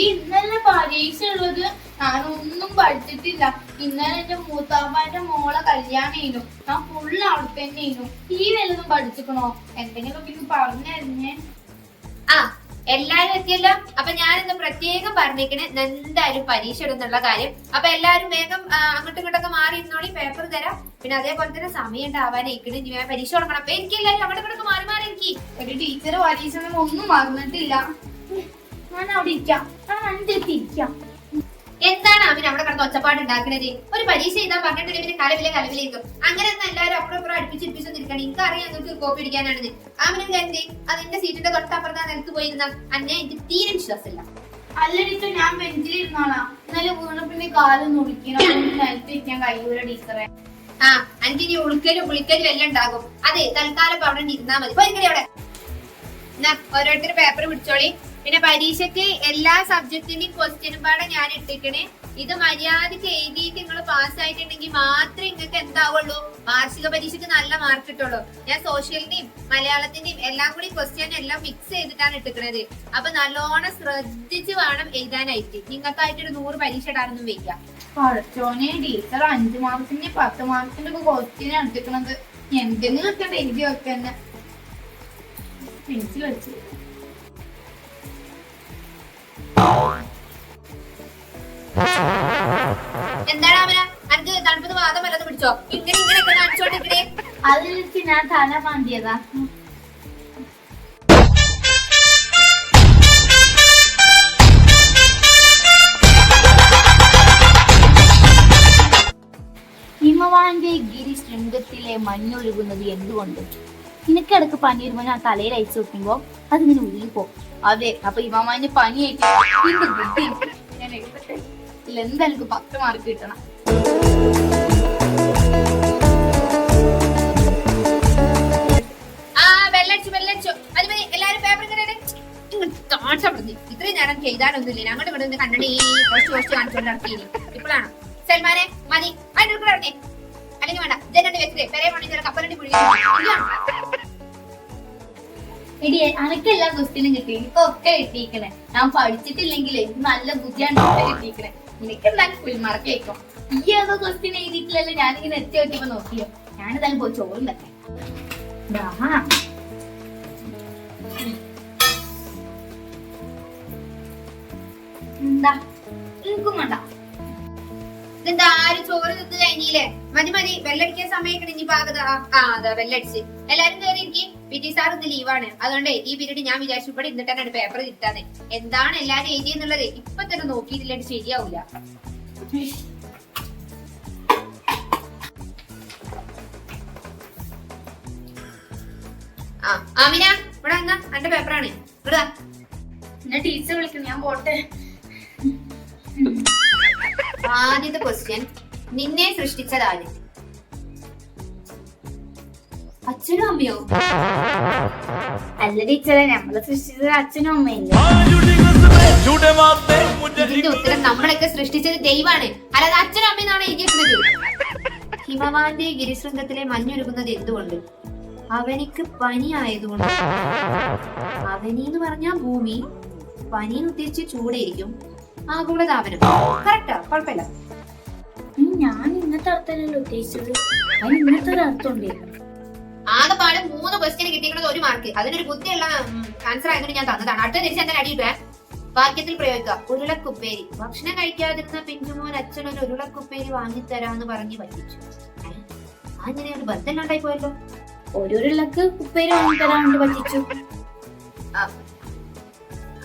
എടി ഇന്നലെ പരീക്ഷ ഉള്ളത് ഞാനൊന്നും പഠിച്ചിട്ടില്ല. ഇന്നലെ എന്റെ മൂത്താപ്പാന്റെ മോളെ കല്യാണേനു ഞാൻ ഫുള്ള് അവിടെ തന്നെയായിരുന്നു ഈ വല്ലതും പഠിച്ചിക്കണോ? എന്തെങ്കിലും പിന്നെ പറഞ്ഞറിഞ്ഞേ ആ എല്ലാരും എത്തിയല്ലോ? അപ്പൊ ഞാനിന്ന് പ്രത്യേകം പറഞ്ഞേക്കണേ എന്തായാലും പരീക്ഷ ഇടുന്നുള്ള കാര്യം. അപ്പൊ എല്ലാരും വേഗം അങ്ങോട്ടും ഇങ്ങോട്ടൊക്കെ മാറി ഇരുന്നോളി പേപ്പർ തരാം. പിന്നെ അതേപോലെ തന്നെ സമയം ഉണ്ടാവാനായിക്കണ് ഇനി ഞാൻ പരീക്ഷ കൊടുക്കണം അപ്പൊ എനിക്ക് എല്ലാരും അങ്ങോട്ടും ഇങ്ങോട്ടൊക്കെ മാറി മാറി എനിക്ക് ഒരു ടീച്ചർ പരീക്ഷ ഒന്നും മറന്നിട്ടില്ല. ഞാൻ അവിടെ ഇരിക്കാം ഞാൻ എന്റെ അടുത്ത് ഇരിക്കാം എന്താണ് അവൻ അവിടെ കിടന്ന് ഒച്ചപ്പാട് ഉണ്ടാക്കുന്നത് ഒരു പരീക്ഷ ചെയ്താൽ പറഞ്ഞിട്ടുണ്ടെങ്കിൽ പിന്നെ കലവിലെ കലവിലേക്കും. അങ്ങനെ ഒന്നും എല്ലാവരും അപ്പുറം ഇപ്പുറം അടുപ്പിച്ച് നിൽക്കണം. എനിക്ക് അറിയാം നിങ്ങൾക്ക് കോപ്പി അടിക്കാനാണെന്ന് അവനും കരുതി അതിന്റെ സീറ്റിന്റെ തൊട്ടപ്പുറത്താ നിലത്ത് പോയിരുന്ന. അന്നെ എനിക്ക് തീരെ വിശ്വാസമില്ല. അല്ല ടീച്ചർ ഞാൻ ബെഞ്ചിലിരുന്നോളാം. എന്നാലും വീണ പിന്നെ കാൽ മുറിക്കണം നിലത്ത് ഇരിക്കാൻ കഴിയൂല ടീച്ചറെ. ആ എല്ലാം ഉണ്ടാകും. അതെ തൽക്കാലം അവിടെ ഇരുന്നാ മതി. അവിടെ. ഓരോരുത്തർ പേപ്പർ പിടിച്ചോളി. പിന്നെ പരീക്ഷയ്ക്ക് എല്ലാ സബ്ജക്റ്റിന്റെയും ക്വസ്റ്റ്യനും പാടെ ഞാൻ ഇട്ടിക്കണേ ഇത് മര്യാദയ്ക്ക് എഴുതിയിട്ട് നിങ്ങൾ പാസ്സായിട്ടുണ്ടെങ്കിൽ മാത്രമേ നിങ്ങൾക്ക് എന്താവുള്ളൂ? വാർഷിക പരീക്ഷയ്ക്ക് നല്ല മാർക്ക് കിട്ടുള്ളൂ. ഞാൻ സോഷ്യലിന്റെയും മലയാളത്തിന്റെയും എല്ലാം കൂടി ക്വസ്റ്റ്യൻ എല്ലാം മിക്സ് ചെയ്തിട്ടാണ് ഇട്ടിക്കണത് അപ്പൊ നല്ലോണം ശ്രദ്ധിച്ച് വേണം എഴുതാനായിട്ട്. നിങ്ങൾക്കായിട്ടൊരു നൂറ് പരീക്ഷ ഇടാനൊന്നും വെക്കാം പഠിച്ചോനെ ടീച്ചർ അഞ്ചു മാർക്കിന്റെ പത്ത് മാർക്കിന്റെ ഒക്കെ ക്വസ്റ്റ്യൻ എടുത്തിക്കണത് എന്തെങ്കിലും ഒക്കെ എഴുതി വെക്കന്നെ. പെൻസിൽ വെച്ച്. എന്താണ് ഗിരി വാദം പിടിച്ചോ? ഇങ്ങനെ വെച്ച് ഞാൻ ഹിമവാന്റെ ഗിരിശൃംഗത്തിലെ മഞ്ഞൊഴുകുന്നത് എന്തുകൊണ്ട്? നിനക്കിടക്ക് പനി വരുമ്പോ ഞാൻ തലയിൽ അയച്ചു വെക്കുമ്പോ അതിങ്ങനെ ഉരുകിപ്പോ അതെ അപ്പൊ എന്ത് ബുദ്ധി ഞാൻ എന്തായാലും പത്ത് മാർക്ക് കിട്ടണം. ആ അത് എല്ലാരും പേപ്പർ ഇങ്ങനെ ഇത്രയും നേരം ചെയ്താലൊന്നുമില്ല അങ്ങോട്ട് നിന്ന് കണ്ണടി കുറച്ച് കുറച്ച് കാണിച്ചുകൊണ്ട് നടത്തിയിനി ഇപ്പോഴാണ്. സൽമാനെ മതി. ഇറങ്ങി. അല്ലെങ്കിൽ വേണ്ട. ജനണ്ടി വെച്ചേ പെരേ മണി കപ്പലണ്ടി പുഴി എടി അനക്ക് എല്ലാ ക്വസ്റ്റ്യനും കിട്ടി. എനിക്കൊക്കെ കിട്ടിയിരിക്കണേ. ഞാൻ പഠിച്ചിട്ടില്ലെങ്കിൽ എനിക്ക് നല്ല ബുദ്ധിയാണ് കിട്ടിയിരിക്കണേ. എനിക്ക് എന്തായാലും ഫുൾ മാർക്ക് കേൾക്കും ഈ ഏതോ ക്വസ്റ്റ്യൻ എഴുതിയിട്ടില്ലല്ലോ ഞാനിങ്ങനെ എത്തി നോക്കിയപ്പോ നോക്കിയോ. ഞാനിതായാലും പോയി ചോറിലൊക്കെ എന്താ? എനിക്കും വേണ്ട. ഇതെന്താ? ആരും ചോറ് കഴിഞ്ഞില്ലേ? മതി മതി. ബെല്ലടിക്കാൻ സമയം ഇനി പാകത ആ അതാ വെല്ലടിച്ച് എല്ലാരും കയറിയിരിക്കും പി ടി സാർ ഇന്ന് ലീവാണ്. അതുകൊണ്ട് ഈ പീരീഡ് ഞാൻ വിചാരിച്ചു ഇവിടെ ഇരുന്നിട്ടാണ് പേപ്പർ കിട്ടാന്ന്. എന്താണ് എല്ലാരും എഴുതിയെന്നുള്ളത്? ഇപ്പൊ തന്നെ നോക്കിയിട്ടില്ല ശരിയാവൂല. ആ ആമിന ഇവിടെ എന്നാ എന്റെ പേപ്പറാണ് ഇവിടെ എന്നെ ടീച്ചർ വിളിക്കുന്നു ഞാൻ പോട്ടെ. ആദ്യത്തെ ക്വസ്റ്റ്യൻ നിന്നെ സൃഷ്ടിച്ചതാര് അച്ഛനും അമ്മയോ? അല്ല ടീച്ചറെ നമ്മളെ സൃഷ്ടിച്ചത് അച്ഛനും അമ്മയല്ലേ? ഉത്തരം നമ്മളൊക്കെ സൃഷ്ടിച്ചത് ദൈവമാണ്. അല്ലാതെ അച്ഛനും അമ്മയെന്നാണ് എഴുതിയത് ഹിമവാന്റെ ഗിരിശൃംഗത്തിലെ മഞ്ഞൊരുങ്ങുന്നത് എന്തുകൊണ്ട്? അവനിക്ക് പനി ആയതുകൊണ്ട്. അവനി എന്ന് പറഞ്ഞാ ഭൂമി. പനി എന്ന് ഉദ്ദേശിച്ച് ചൂടായിരിക്കും ആഗോളതാപനം. കറക്റ്റാ കുഴപ്പമില്ല. ഞാൻ ഇന്നത്തെ അർത്ഥമല്ലല്ലോ ഉദ്ദേശിച്ചത്. അതിന് ഇന്നത്തെ അർത്ഥം ഉണ്ടായിരുന്നു ആകെപ്പാട് മൂന്ന് ക്വസ്റ്റ്യൻ കിട്ടിയിരിക്കുന്നത് ഒരു മാർക്ക് അതിനൊരു ബുദ്ധിയുള്ള ആൻസർ ആയതുകൊണ്ട് ഞാൻ തന്നതാണ്. അടുത്ത തിരിച്ച് എന്തായാലും അടിയിട്ടേ വാക്യത്തിൽ പ്രയോഗിക്കുക. ഉരുളക്കുപ്പേരി. ഭക്ഷണം കഴിക്കാതിരുന്ന പിഞ്ചുമോൻ അച്ഛൻ ഒരു ഉരുളക്കുപ്പേരി വാങ്ങിത്തരാന്ന് പറഞ്ഞ് പറ്റിച്ചു? അങ്ങനെ ഒരു ബന്ധം ഉണ്ടായി പോയല്ലോ. ഓരോരുള്ളക്ക് ഉപ്പേരി വാങ്ങി തരാണ്ട് പറ്റിച്ചു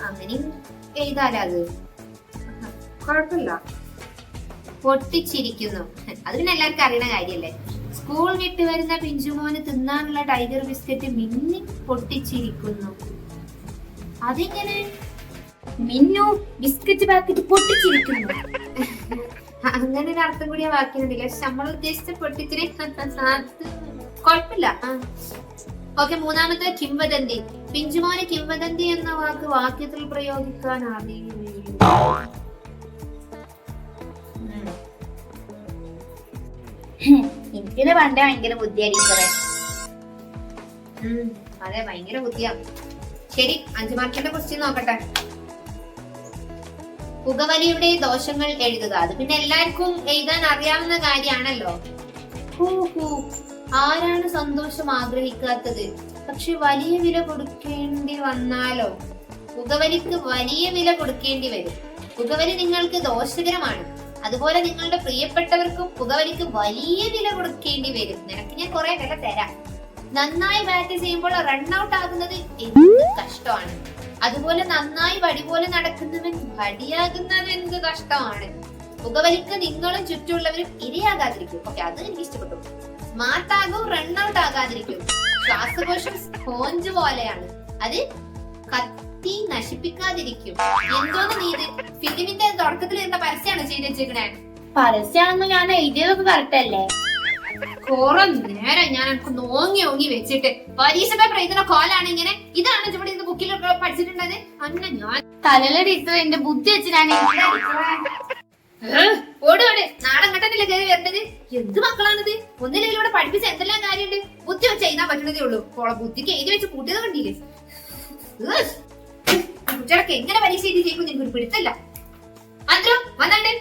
അങ്ങനെ എഴുതാലത് അത്? കുഴപ്പമില്ല. പൊട്ടിച്ചിരിക്കുന്നു. അത് പിന്നെ എല്ലാവർക്കും അറിയണ കാര്യല്ലേ സ്കൂൾ വിട്ട് വരുന്ന പിഞ്ചുമോന് തിന്നാനുള്ള ടൈഗർ ബിസ്ക്കറ്റ് മിന്നി പൊട്ടിച്ചിരിക്കുന്നു. അതിങ്ങനെ മിന്നു ബിസ്ക്കറ്റ് പാക്കറ്റ് പൊട്ടിച്ചിരിക്കുന്നു. അങ്ങനെ ഒരു അർത്ഥം കൂടി ആ പക്ഷെ നമ്മൾ ഉദ്ദേശിച്ച പൊട്ടിച്ചിരി ഓക്കെ മൂന്നാമത്തെ കിംവദന്തി. പിഞ്ചുമോന് കിംവദന്തി എന്ന വാക്ക് വാക്യത്തിൽ പ്രയോഗിക്കാൻ അറിയില്ല എനിക്കിത് പണ്ട് ഭയങ്കര ബുദ്ധിയാ ടീച്ചറെ. അതെ ഭയങ്കര ബുദ്ധിയാ. ശരി അഞ്ചു മാർക്കിന്റെ ക്വസ്റ്റ്യൻ നോക്കട്ടെ. പുകവലിയുടെ ദോഷങ്ങൾ എഴുതുക. അത് പിന്നെ എല്ലാവർക്കും എഴുതാൻ അറിയാവുന്ന കാര്യമാണല്ലോ. ആരാണ് സന്തോഷം ആഗ്രഹിക്കാത്തത്? പക്ഷെ വലിയ വില കൊടുക്കേണ്ടി വന്നാലോ? പുകവലിക്ക് വലിയ വില കൊടുക്കേണ്ടി വരും. പുകവലി നിങ്ങൾക്ക് ദോഷകരമാണ്. അതുപോലെ നിങ്ങളുടെ പ്രിയപ്പെട്ടവർക്കും പുകവലിക്ക് വലിയ വില കൊടുക്കേണ്ടി വരും. നിനക്ക് ഞാൻ കുറെ വില തരാം. നന്നായി ബാറ്റ് ചെയ്യുമ്പോൾ റൺ ഔട്ട് ആകുന്നത് എന്ത് കഷ്ടമാണ്. അതുപോലെ നന്നായി വടി പോലെ നടക്കുന്നവൻ വടിയാകുന്നത് എന്ത് കഷ്ടമാണ്. പുകവലിക്ക് നിങ്ങളും ചുറ്റുമുള്ളവരും ഇരയാകാതിരിക്കും. ഓക്കെ അത് എനിക്ക് ഇഷ്ടപ്പെട്ടു. മാത്താകും റൺ ഔട്ട് ആകാതിരിക്കും. ശ്വാസകോശം സ്പോഞ്ച് പോലെയാണ്. അത് കത്തി നശിപ്പിക്കാതിരിക്കും. എന്തോന്ന് നീ ഇത്? ഫിലിമിന്റെ തുടക്കത്തിൽ ഇരുന്ന പരസ്യമാണ് ചെയ്ത് വെച്ചേക്കണേ? പരസ്യമാണെന്ന് ഞാൻ എഴുതിയതൊക്കെ കറക്റ്റ് അല്ലേ? കുറെ നേരം ഞാൻ എനിക്ക് നോങ്ങി ഓങ്ങി വെച്ചിട്ട്. പരീക്ഷ പേപ്പർ എഴുതുന്ന കോലാണ് ഇങ്ങനെ. ഇതാണ് ഇവിടെ ഇത് ബുക്കിൽ പഠിച്ചിട്ടുണ്ടത് അന്ന ഞാൻ തലയിലെ ടീച്ചർ എന്റെ ബുദ്ധി വെച്ച് ഞാൻ ഓട് ഓട്. നാടൻ കട്ടനല്ലേ കയറി വരേണ്ടത്? എന്ത് മക്കളാണിത്? ഒന്നില്ലെങ്കിൽ ഇവിടെ പഠിപ്പിച്ച എന്തെല്ലാം കാര്യമുണ്ട്? ബുദ്ധി വെച്ച് എഴുതാൻ പറ്റുന്നതേ ഉള്ളൂ. ബുദ്ധിക്ക് എഴുതി വെച്ച് കൂട്ടിയത് കണ്ടില്ലേ? കുട്ടികളൊക്കെ എങ്ങനെ പരീക്ഷ എഴുതി ജയിക്കും എനിക്ക് പിടുത്തല്ല അത്രോ വന്നാണ്ട്